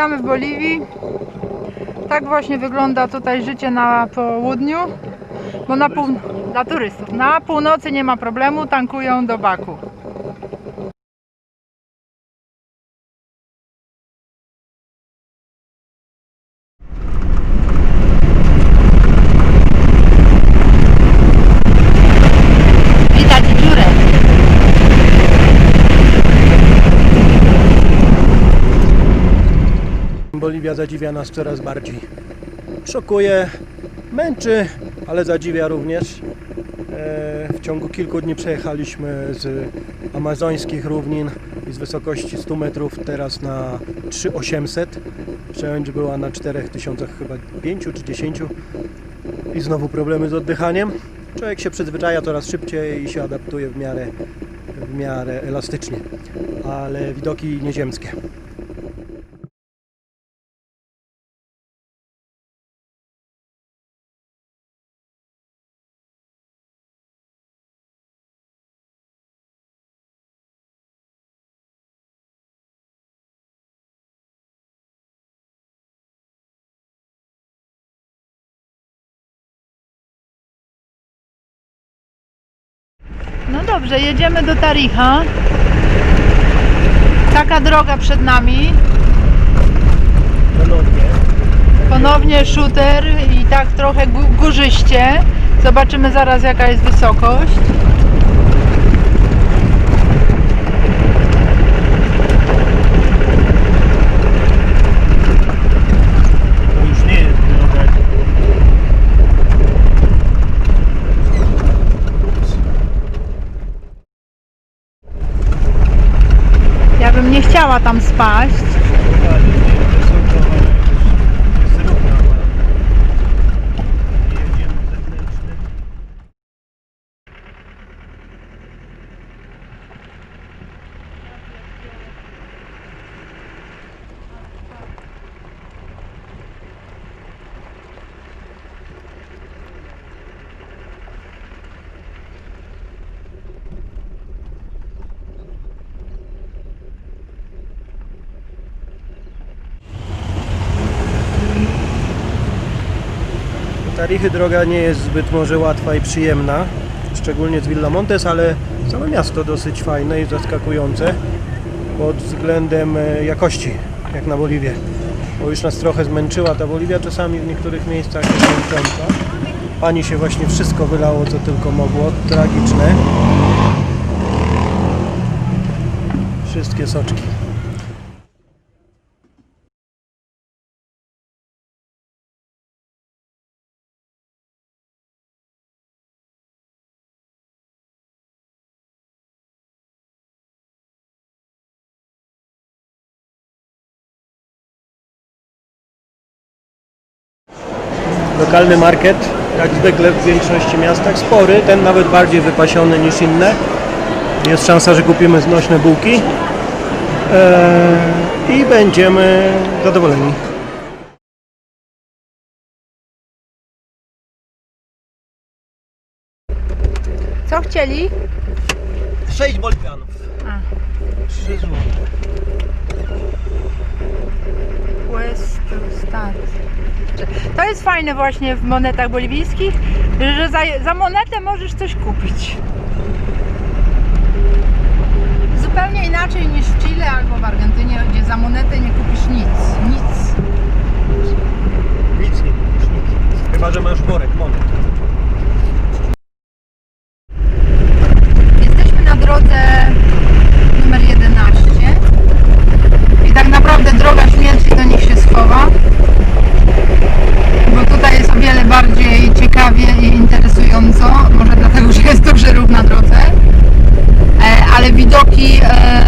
Witamy w Boliwii. Tak właśnie wygląda tutaj życie na południu. Bo na pół... dla turystów. Na północy nie ma problemu, tankują do baku. Boliwia zadziwia nas coraz bardziej. Szokuje, męczy, ale zadziwia również. E, W ciągu kilku dni przejechaliśmy z amazońskich równin i z wysokości 100 metrów teraz na 3800. Przełęcz była na 4000 chyba 5 czy 10 i znowu problemy z oddychaniem. Człowiek się przyzwyczaja coraz szybciej i się adaptuje w miarę, w miarę elastycznie, ale widoki nieziemskie. Dobrze, jedziemy do Taricha. Taka droga przed nami. Ponownie. Ponownie shooter i tak trochę gó- górzyście. Zobaczymy zaraz jaka jest wysokość. To już nie jest droga. Ja bym nie chciała tam spaść. Tarichy droga nie jest zbyt może łatwa i przyjemna, szczególnie z Villamontes, ale całe miasto dosyć fajne i zaskakujące pod względem e, jakości, jak na Boliwię. Bo już nas trochę zmęczyła ta Boliwia, czasami w niektórych miejscach jest męcząca. Pani się właśnie wszystko wylało, co tylko mogło, tragiczne. Wszystkie soczki. Lokalny market, jak zwykle w większości miastach, spory, ten nawet bardziej wypasiony niż inne. Jest szansa, że kupimy znośne bułki eee, i będziemy zadowoleni. Co chcieli? 6 bolivianów. A. 3 zł. Jest fajne właśnie w monetach boliwijskich, że za, za monetę możesz coś kupić. Zupełnie inaczej niż w Chile albo w Argentynie, gdzie za monetę nie kupisz nic. Nic. Nic nie kupisz, nic. Chyba, że masz worek monet. Jesteśmy na drodze numer 11 i tak naprawdę droga śmierci do nich się schowa, bo tutaj jest o wiele bardziej ciekawie i interesująco, może dlatego, że jest duży ruch na drodze, E, ale widoki e,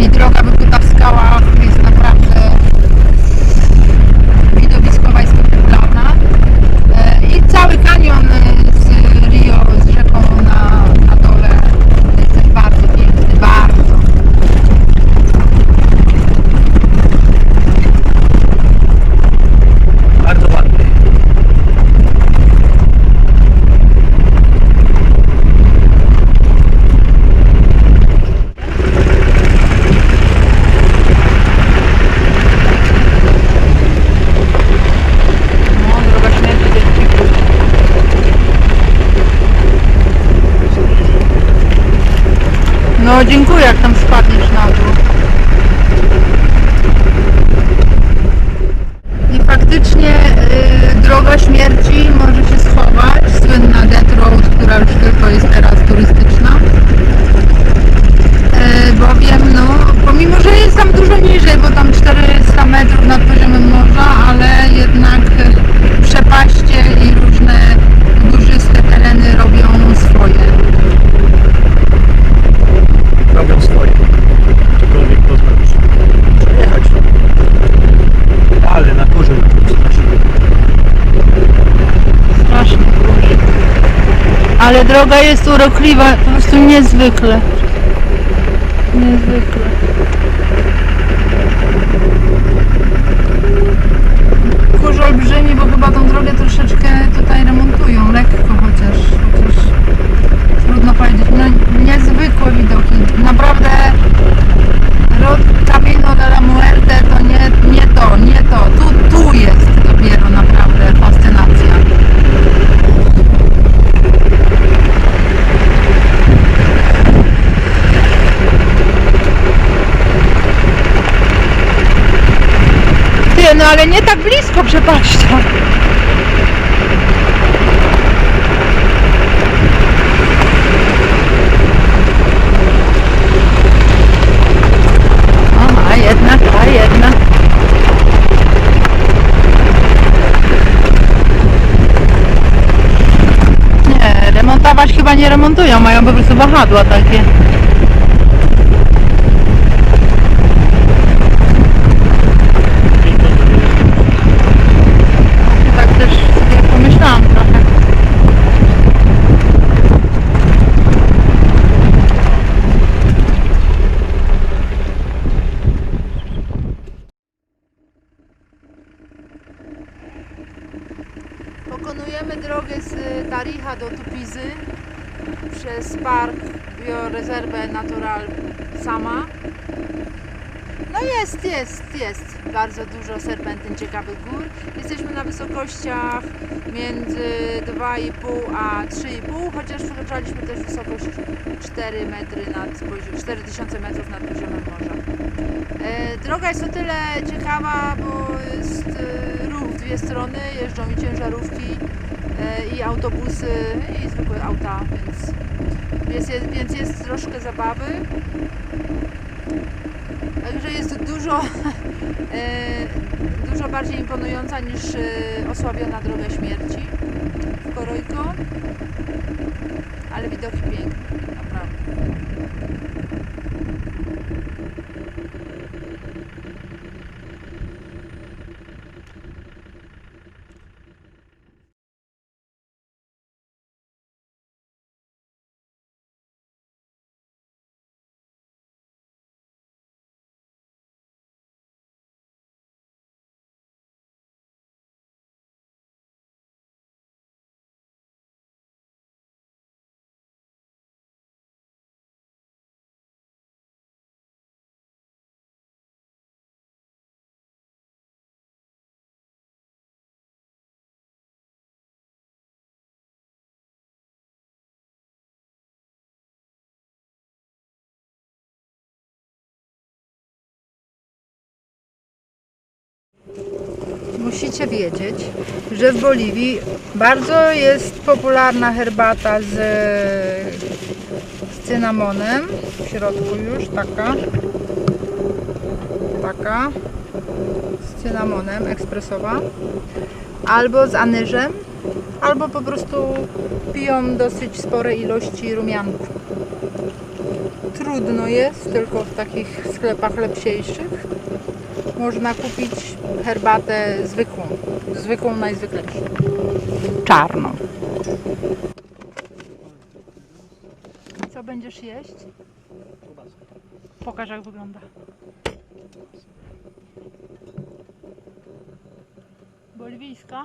i droga wykuta w skałach jest naprawdę widowiskowa i spektakularna. E, I cały kanion e, z Rio, z rzeką na, na dole jest też bardzo piękny, bardzo. Bardzo ładny. No dziękuję, jak tam spadniesz na dół. I faktycznie y, droga śmierci może się schować. Słynna Death Road, która już tylko jest teraz turystyczna. E, bowiem no, pomimo, że jest tam dużo niżej, bo tam 400 metrów nad poziomem morza, ale jednak e, przepaście i różne górzyste tereny robią swoje. Robią swoje. Cokolwiek to znaczy. Przejechać. Ale na górze strasznie. Strasznie duży. Ale droga jest urokliwa, po prostu niezwykle. Niezwykle. Kurz olbrzymi, bo chyba tą drogę troszeczkę tutaj remontują, lekko chociaż. chociaż trudno powiedzieć. No niezwykłe widoki. Naprawdę Rod Camino de la Muerte to nie, nie to, nie to. Tu, tu jest dopiero naprawdę fascynacja. No ale nie tak blisko przepaścia. Jednak, a jednak. Nie, remontować chyba nie remontują, mają po prostu wahadła takie. Tak też sobie pomyślałam trochę. Pokonujemy drogę z Tarija przez park biorezerwę Natural Sama. No jest, jest, jest bardzo dużo serpentyn ciekawych gór. Jesteśmy na wysokościach między 2,5 a 3,5, chociaż przekroczyliśmy też wysokość 4 metry nad poziomem, 4000 metrów nad poziomem morza. E, droga jest o tyle ciekawa, bo jest e, ruch w dwie strony, jeżdżą i ciężarówki i autobusy i zwykłe auta, więc, więc, jest, więc jest troszkę zabawy. Także jest dużo, e, dużo bardziej imponująca niż e, osłabiona droga śmierci w Korojko. Ale widoki piękne, naprawdę. Musicie wiedzieć, że w Boliwii bardzo jest popularna herbata z, z cynamonem. W środku już taka. Taka. Z cynamonem, ekspresowa. Albo z anyżem, albo po prostu piją dosyć spore ilości rumianku. Trudno jest, tylko w takich sklepach lepsiejszych można kupić herbatę zwykłą. Zwykłą, najzwyklejszą. Czarną. Co będziesz jeść? Pokaż jak wygląda. Boliwijska?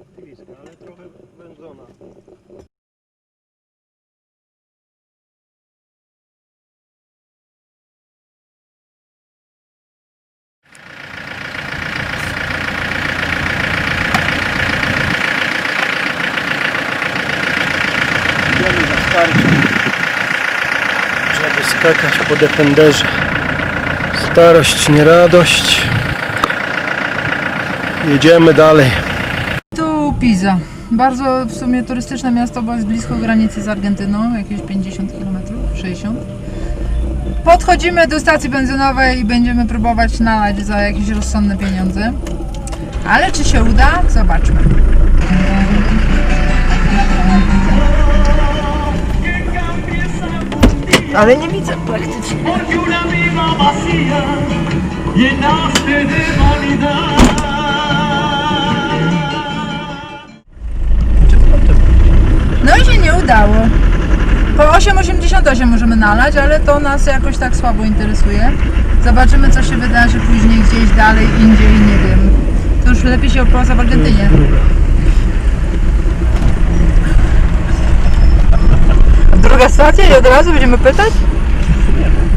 Aktywistka, ale trochę wędzona. Skakać po dependerze. Starość, nie radość. Jedziemy dalej. Tu Pisa. Bardzo w sumie turystyczne miasto, bo jest blisko granicy z Argentyną, jakieś 50 km, 60. Podchodzimy do stacji benzynowej i będziemy próbować nalać za jakieś rozsądne pieniądze. Ale czy się uda? Zobaczmy. Ale nie widzę praktycznie. vanidad. No i się nie udało. Po 8,88 możemy nalać, ale to nas jakoś tak słabo interesuje. Zobaczymy co się wydarzy później gdzieś dalej, indziej, nie wiem. To już lepiej się opłaca w Argentynie. w asfalcie i od razu będziemy pytać? Nie.